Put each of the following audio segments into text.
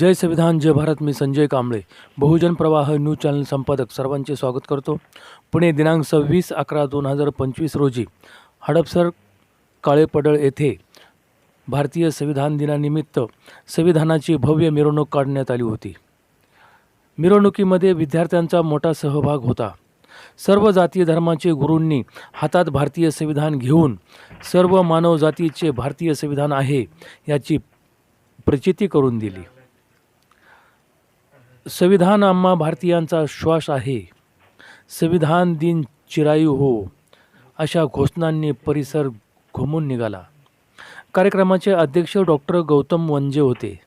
जय संविधान जय भारत मी संजय कांबळे. बहुजन प्रवाह news channel संपादक सर्वांचे स्वागत करतो. पुणे दिनांक सव्वीस अकरा दोन हजार पंचवीस रोजी हडपसर काळेपडळ येथे भारतीय संविधान दिनानिमित्त संविधानाची भव्य मिरवणूक काढण्यात आली होती. मिरवणुकीमध्ये विद्यार्थ्यांचा मोठा सहभाग होता. सर्व जातीय धर्माचे गुरूंनी हातात भारतीय संविधान घेऊन सर्व मानव जातीचे भारतीय संविधान आहे याची प्रचिती करून दिली. संविधान आम्हा भारतीयांचा श्वास आहे. संविधान दिन चिरायू हो अशा घोषणांनी परिसर घुमून निघाला. कार्यक्रमाचे अध्यक्ष डॉक्टर गौतम वंजे होते.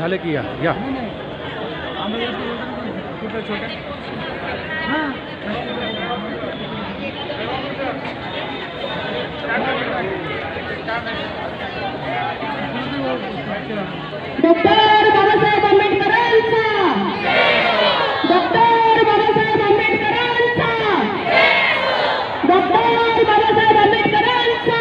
झालं की या या. डॉक्टर बाबासाहेब आंबेडकरांचा डॉक्टर बाबासाहेब आंबेडकरांचा डॉक्टर बाबासाहेब आंबेडकरांचा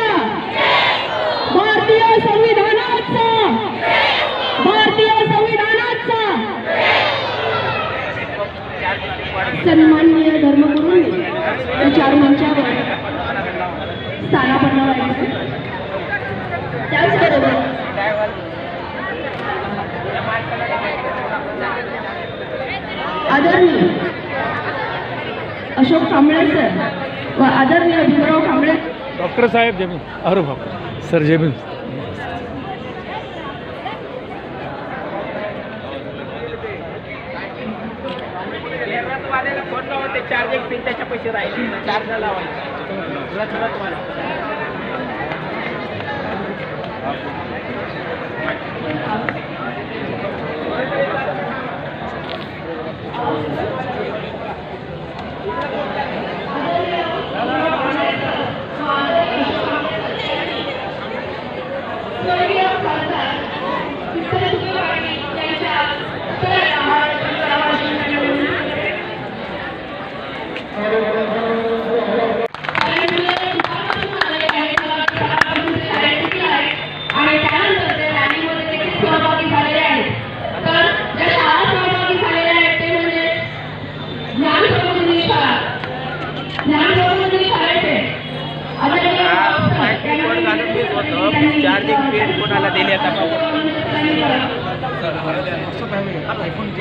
सन्माननीय धर्मगुरूंनी विचार मंचावर स्थानापन्न व्हायचं त्याचबरोबर आदरणीय अशोक कांबळे सर व आदरणीय भीमराव कांबळे. डॉक्टर साहेब जमीन. अरे बाप. सर जमीन.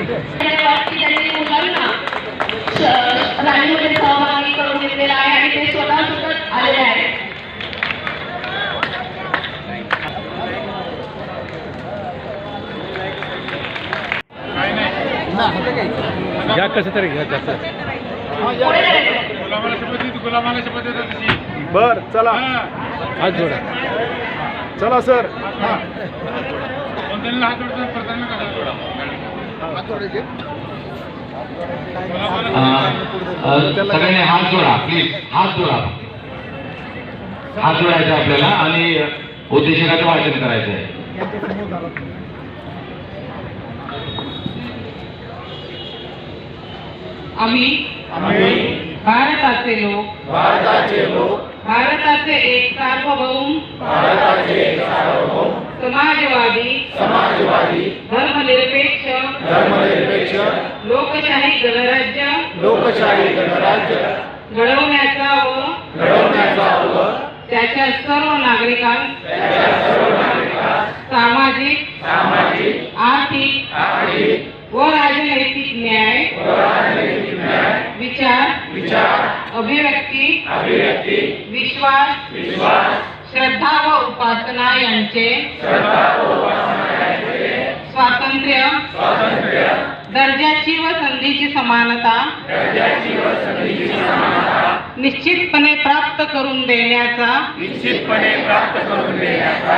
त्यांनी मुलांना श- रॅलीमध्ये सहभागी करून घेतलेला आहे आणि ते स्वतः सुद्धा आलेले आहेत घ्या कसं तरी घ्या जास्त बर चला. हात जोडा. चला सर. सगळ्यांनी हात जोडा प्लीज हात जोडा. हात जोडायचा आपल्याला आणि उद्देशकाचं वाचन करायचं आहे. आम्ही भारताचे लोक. भारताचे लोक. भारताचे एक सार्वभौम. समाजवादी. समाजवादी. धर्मनिरपेक्ष. धर्मनिरपेक्ष. लोकशाही गणराज्य. लोकशाही गणराज्य. घडवण्याचा व घडवण्याचा व त्याच्या सर्व नागरिकांस. सामाजिक. सामाजिक. आर्थिक. आर्थिक. व राजनैतिक न्याय. विचार विचार अभिव्यक्ती अभिव्यक्ती विश्वास विश्वास श्रद्धा व उपासना यांचे स्वातंत्र्य स्वातंत्र्य दर्जाची व संधीची समानता निश्चितपणे प्राप्त करून देण्याचा निश्चितपणे प्राप्त करून देण्याचा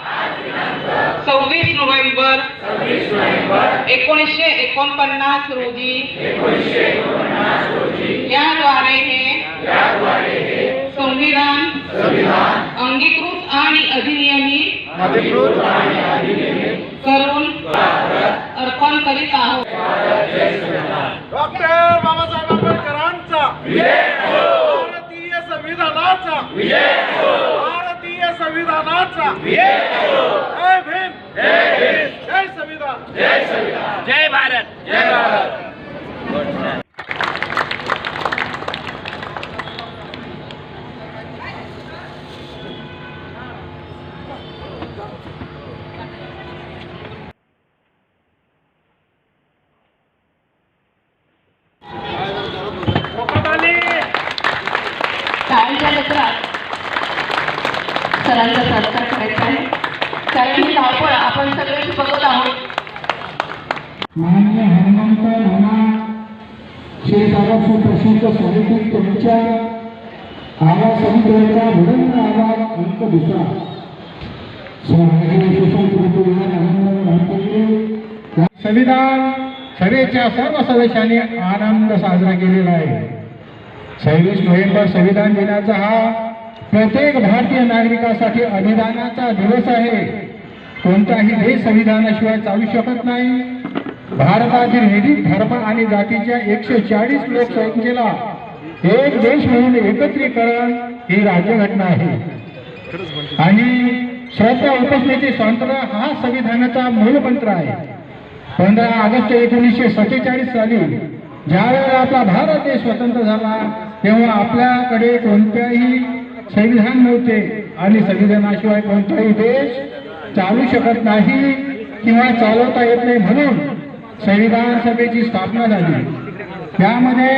सव्वीस नोव्हेंबर एकोणीसशे एकोणपन्नास रोजी याद्वारे हे संविधान अंगीकृत आणि अधिनियमित अधिकृत आणि अधिनियमित करून अर्पण करीत आहोत. डॉक्टर बाबासाहेब आंबेडकरांचा भारतीय संविधानाचा भारतीय संविधानाचा. जय भीम. जय संविधान. जय भारत. जय भारत. सरांचा सत्कार करायचा आहे. कारण ही धावपळ आपण सगळे बघत आहोत. मान्य हनुमंत नाना क्षीरसागर प्रसिद्ध समिती तुमच्या आवाज समितीचा आवाज अंक दुसरा संविधान सभेच्या सर्व सदस्यांनी आनंद साजरा केलेला आहे. सव्वीस नोव्हेंबर संविधान दिनाचा हा प्रत्येक भारतीय नागरिकासाठी अधिदानाचा दिवस आहे. कोणताही देश संविधानाशिवाय चालू शकत नाही. भारतातील विविध धर्म आणि जातीच्या एकशे चाळीस लोकसंख्येला एक देश म्हणून एकत्रीकरण ही राज्यघटना आहे. आणि श्रद्धा उपासनेचे स्वातंत्र्य हा संविधानाचा मूलमंत्र आहे. पंधरा ऑगस्ट एकोणीसशे सत्तेचाळीस साली ज्यावेळेला आपला भारत देश स्वतंत्र झाला तेव्हा आपल्याकडे कोणत्याही संविधान नव्हते आणि संविधानाशिवाय कोणताही देश चालू शकत नाही किंवा चालवता येत नाही म्हणून संविधान सभेची स्थापना झाली. त्यामध्ये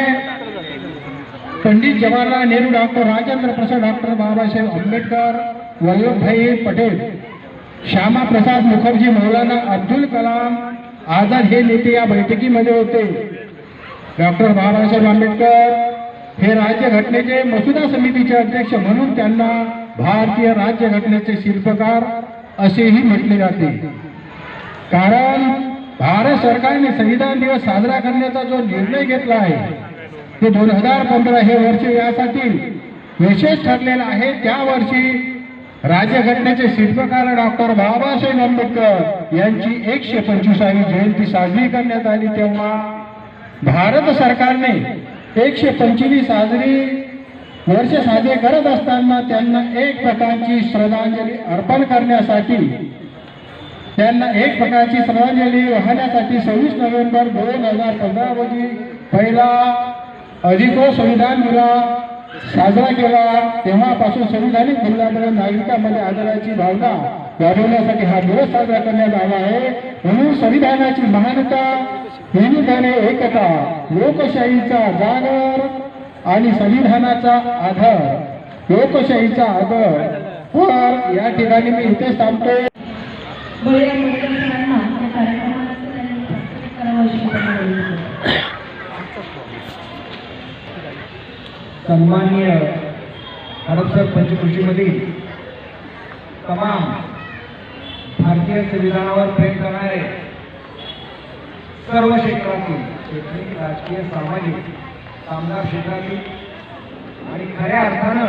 पंडित जवाहरलाल नेहरू डॉक्टर राजेंद्र प्रसाद डॉक्टर बाबासाहेब आंबेडकर वल्लभभाई पटेल श्यामा प्रसाद मुखर्जी मौलाना अब्दुल कलाम आझाद हे नेते या बैठकीमध्ये होते. डॉक्टर बाबासाहेब आंबेडकर हे राज्यघटनेचे मसुदा समितीचे अध्यक्ष म्हणून त्यांना भारतीय राज्यघटनेचे शिल्पकार असेही म्हटले जाते. कारण भारत सरकारने संविधान दिवस साजरा करण्याचा जो निर्णय घेतला आहे ते दोन हजार पंधरा हे वर्ष यासाठी विशेष ठरलेलं आहे. त्या वर्षी राज्यघटनेचे शिल्पकार डॉक्टर बाबासाहेब आंबेडकर यांची एकशे पंचवीसावी जयंती साजरी करण्यात आली. तेव्हा भारत सरकारने एकशे पंचवीस साजरी वर्ष साजरे करत असताना त्यांना एक प्रकारची श्रद्धांजली अर्पण करण्यासाठी त्यांना एक प्रकारची श्रद्धांजली वाहण्यासाठी सव्वीस नोव्हेंबर दोन हजार पंधरा रोजी पहिला अधिकृत संविधान दिला साजरा केला. तेव्हापासून संविधानिक मूल्यामुळे नागरिकांमध्ये आदराची भावना वाढवण्यासाठी हा दिवस साजरा करण्यात आला आहे. म्हणून संविधानाची महानता विविधने एकता लोकशाहीचा जागर आणि संविधानाचा आधार लोकशाहीचा आदर तर या ठिकाणी मी इथेच थांबतो बळीराम मेडकर सरांना या कार्यक्रमाला त्यांनी उपस्थित करावं अशी विनंती करतो. सन्माननीय हडपसर पंचकृषीमधील तमाम भारतीय संविधानावर प्रेम करणारे सर्व क्षेत्रातील शैक्षणिक राजकीय सामाजिक कामगार क्षेत्रातील आणि खऱ्या अर्थानं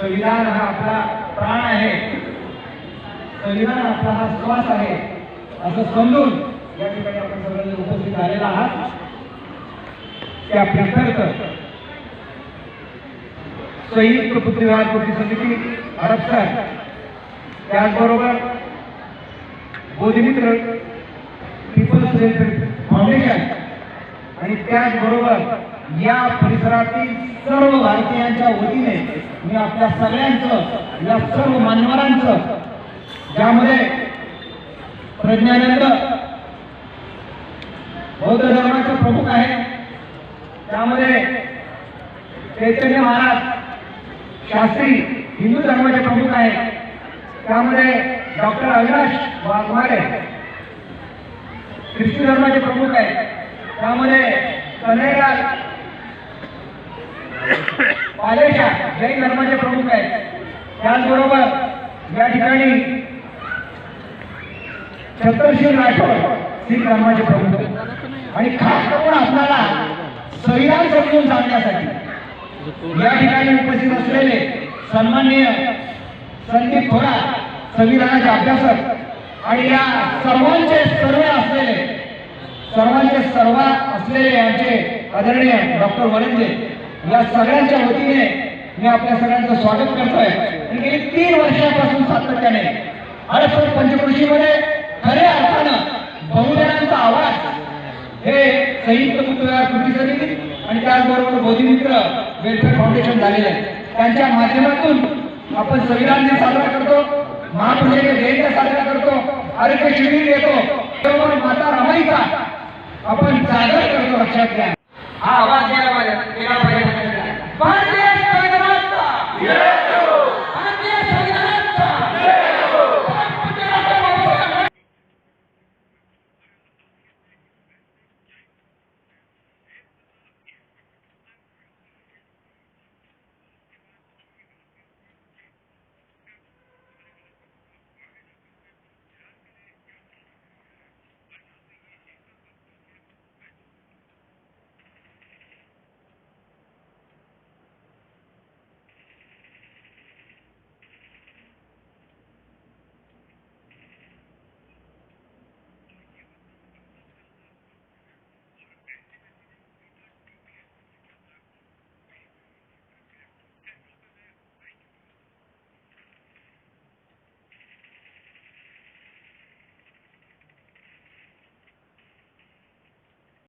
संविधान हा आपला प्राण आहे. संविधान आपला हा श्वास आहे. असं समजून या ठिकाणी आपण सगळ्यांनी उपस्थित झालेला आहात. त्या प्रित्यर्थ संयुक्त पृथ्वीवार कृती समिती हडपसर. त्याचबरोबर बोधिमित्र पीपल्स वेलफेअर फाउंडेशन आणि त्याचबरोबर या परिसरातील सर्व भारतीयांच्या वतीने मी आपल्या सगळ्यांचं या सर्व मान्यवरांचं ज्यामध्ये प्रज्ञानंद बौद्ध धर्माचे प्रमुख आहे त्यामध्ये चैतन्य महाराज शास्त्री हिंदू धर्माचे प्रमुख आहेत त्यामध्ये डॉक्टर अविनाश वाघमारे ख्रिस्ती धर्माचे प्रमुख आहेत. त्यामध्ये कन्हैलाल पालेशा जैन धर्माचे प्रमुख आहेत. त्याचबरोबर या ठिकाणी छत्रशिव राठोड सिख धर्माचे प्रमुख आहेत. आणि खास करून आपल्याला संविधान समजून सांगण्यासाठी या ठिकाणी उपस्थित असलेले सन्माननीय संदीप थोरात संविधानाचे अभ्यासक आणि या सर्वांचे सर्व असलेले सर्वांचे सर्व असलेले आमचे आदरणीय डॉक्टर वरंजे या सगळ्यांच्या वतीने मी आपल्या सगळ्यांचं स्वागत करतोय. आणि गेली तीन वर्षापासून सातत्याने हडपसर पंचकृषीमध्ये खऱ्या अर्थानं बहुजनांचा आवाज हे संयुक्त पुतळा कृती समिती आणि त्याचबरोबर बोधिमित्र वेलफेअर फाउंडेशन झालेलं आहे. त्यांच्या माध्यमातून आपण संविधान दिन साजरा करतो. महापुरुषांच्या जयंत्या साजरा करतो. आरोग्य शिबिर येतो. बरोबर माता रमाईचा आपण जागर करतो लक्षात घ्या. हा